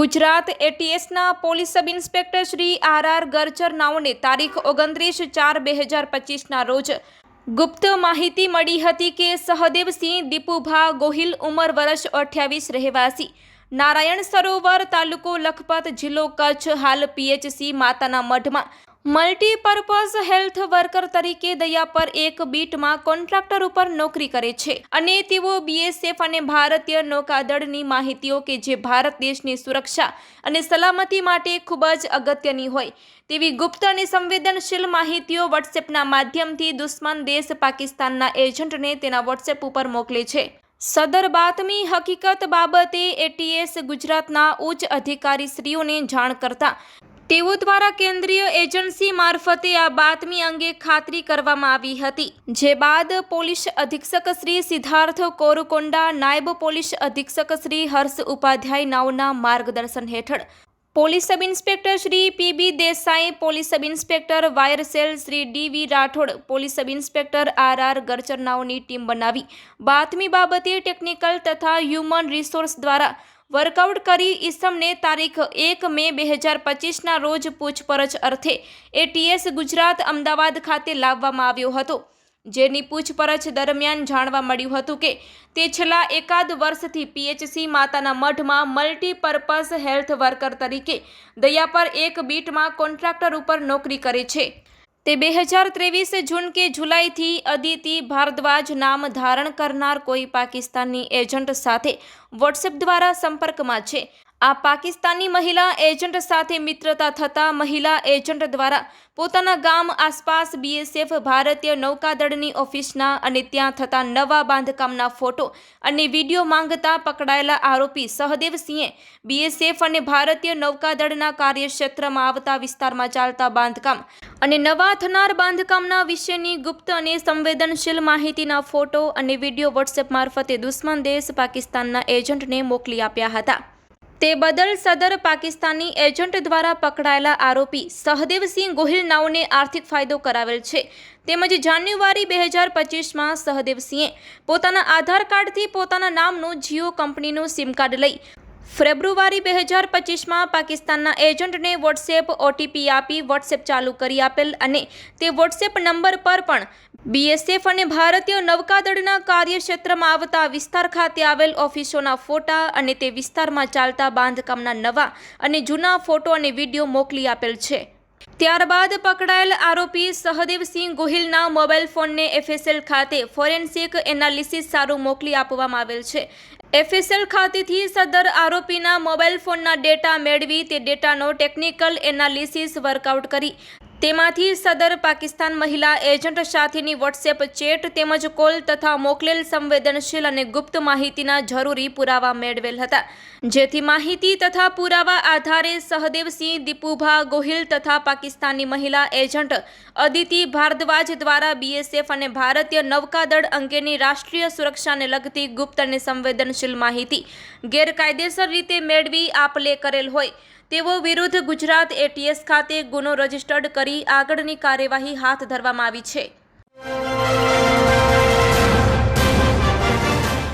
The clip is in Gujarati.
Gujarat એટીએસના police sub inspector Shri R R Garchar નાઓને તારીખ ઓગણત્રીસ ચાર બે હજાર પચીસના રોજ ગુપ્ત માહિતી મળી હતી કે સહદેવસિંહ દીપુભા ગોહિલ ઉંમર વર્ષ અઠ્યાવીસ રહેવાસી. નારાયણ સરોવર તાલુકો લખપત જિલ્લો કચ્છ, હાલ પીએચસી માતાના મઢમાં. મલ્ટીપર્પઝ હેલ્થ વર્કર તરીકે દયા પર એક બીટમાં કોન્ટ્રાક્ટર ઉપર નોકરી કરે છે. અને તેઓ બીએસએફ અને ભારતીય નૌકાદળની માહિતીઓ કે જે ભારત દેશની સુરક્ષા અને સલામતી માટે ખૂબ જ અગત્યની હોય, તેવી ગુપ્ત અને સંવેદનશીલ માહિતીઓ વોટ્સએપના માધ્યમથી દુશ્મન દેશ પાકિસ્તાનના એજન્ટને તેના વોટ્સએપ ઉપર મોકલે છે. સદર બાતમી હકીકત બાબતે એટીએસ ગુજરાતના ઉચ્ચ અધિકારીશ્રીઓને જાણ કરતા તેઓ દ્વારા કેન્દ્રીય એજન્સી મારફતે આ બાતમી અંગે ખાતરી કરવામાં આવી હતી. જે બાદ પોલીસ અધિક્ષક શ્રી સિદ્ધાર્થ કોરુકોંડા, નાયબ પોલીસ અધિક્ષક શ્રી હર્ષ ઉપાધ્યાય નાઓના માર્ગદર્શન હેઠળ police sub inspector Shri PB Desai, police sub inspector wireless Shri DV Rathod, police sub inspector R R ગરચરનાઓની team બનાવી. બાતમી બાબતે ટેકનિકલ તથા હ્યુમન રિસોર્સ દ્વારા વર્કઆઉટ કરી ઈસમને તારીખ એક મે બે હજાર પચીસના રોજ પૂછપરછ અર્થે એટીએસ ગુજરાત અમદાવાદ ખાતે લાવવામાં આવ્યો હતો, જેની પૂછપરછ દરમિયાન જાણવા મળ્યું હતું કે તે છેલ્લા એકાદ વર્ષથી પીએચસી માતાના મઢમાં મલ્ટીપર્પઝ હેલ્થ વર્કર તરીકે દયા પર એક બીટમાં કોન્ટ્રાક્ટર ઉપર નોકરી કરે છે. તે બે હજાર ત્રેવીસ જૂન કે જુલાઈથી અદિતિ ભારદ્વાજ નામ ધારણ કરનાર કોઈ પાકિસ્તાની એજન્ટ સાથે વોટ્સએપ દ્વારા સંપર્કમાં છે. આ પાકિસ્તાની મહિલા એજન્ટ સાથે મિત્રતા થતાં મહિલા એજન્ટ દ્વારા પોતાના ગામ આસપાસ બીએસએફ ભારતીય નૌકાદળની ઓફિસના અને ત્યાં થતા નવા બાંધકામના ફોટો અને વીડિયો માંગતા પકડાયેલા આરોપી સહદેવસિંહે બીએસએફ અને ભારતીય નૌકાદળના કાર્યક્ષેત્રમાં આવતા વિસ્તારમાં ચાલતા બાંધકામ અને નવા થનાર બાંધકામના વિશેની ગુપ્ત અને સંવેદનશીલ માહિતીના ફોટો અને વીડિયો વોટ્સએપ મારફતે દુશ્મન દેશ પાકિસ્તાનના એજન્ટને મોકલી આપ્યા હતા. તે બદલ સદર પાકિસ્તાની એજન્ટ દ્વારા પકડાયેલા આરોપી સહદેવસિંહ ગોહિલ નાઓને આર્થિક ફાયદો કરાવેલ છે. તેમજ જાન્યુઆરી બે હજાર પચીસમાં સહદેવસિંહે પોતાના આધાર કાર્ડથી પોતાના નામનું જીઓ કંપનીનું સિમ કાર્ડ લઈ ફેબ્રુઆરી બે હજાર પચીસમાં પાકિસ્તાનના એજન્ટને વોટ્સએપ ઓટીપી આપી વોટ્સએપ ચાલુ કરી આપેલ અને તે વોટ્સએપ નંબર પર પણ બીએસએફ અને ભારતીય નૌકાદળના કાર્યક્ષેત્રમાં આવતા વિસ્તાર ખાતે આવેલ ઓફિસોના ફોટા અને તે વિસ્તારમાં ચાલતા બાંધકામના નવા અને જૂના ફોટો અને વીડિયો મોકલી આપેલ છે. ત્યારબાદ પકડાયેલ આરોપી સહદેવસિંહ ગોહિલના મોબાઈલ ફોનને એફએસએલ ખાતે ફોરેન્સિક એનાલિસિસ સારું મોકલી આપવામાં આવેલ છે. એફએસએલ ખાતેથી સદર આરોપીના મોબાઈલ ફોનના ડેટા મેળવી તે ડેટાનો ટેકનિકલ એનાલિસિસ વર્કઆઉટ કરી તેમાંથી સદર પાકિસ્તાન મહિલા એજન્ટ સાથેની વોટ્સએપ ચેટ તેમજ કોલ તથા મોકલેલ સંવેદનશીલ અને ગુપ્ત માહિતીના જરૂરી પુરાવા મેળવેલ હતા. જેથી માહિતી તથા પુરાવા આધારે સહદેવસિંહ દીપુભા ગોહિલ તથા પાકિસ્તાની મહિલા એજન્ટ અદિતિ ભારદ્વાજ દ્વારા બીએસએફ અને ભારતીય નૌકાદળ અંગેની રાષ્ટ્રીય સુરક્ષાને લગતી ગુપ્ત અને સંવેદનશીલ માહિતી ગેરકાયદેસર રીતે મેળવી આપલે કરેલ હોય. તેઓ વિરુદ્ધ ગુજરાત એટીએસ ખાતે ગુનો રજીસ્ટર્ડ કરી આગળની કાર્યવાહી હાથ ધરવામાં આવી છે.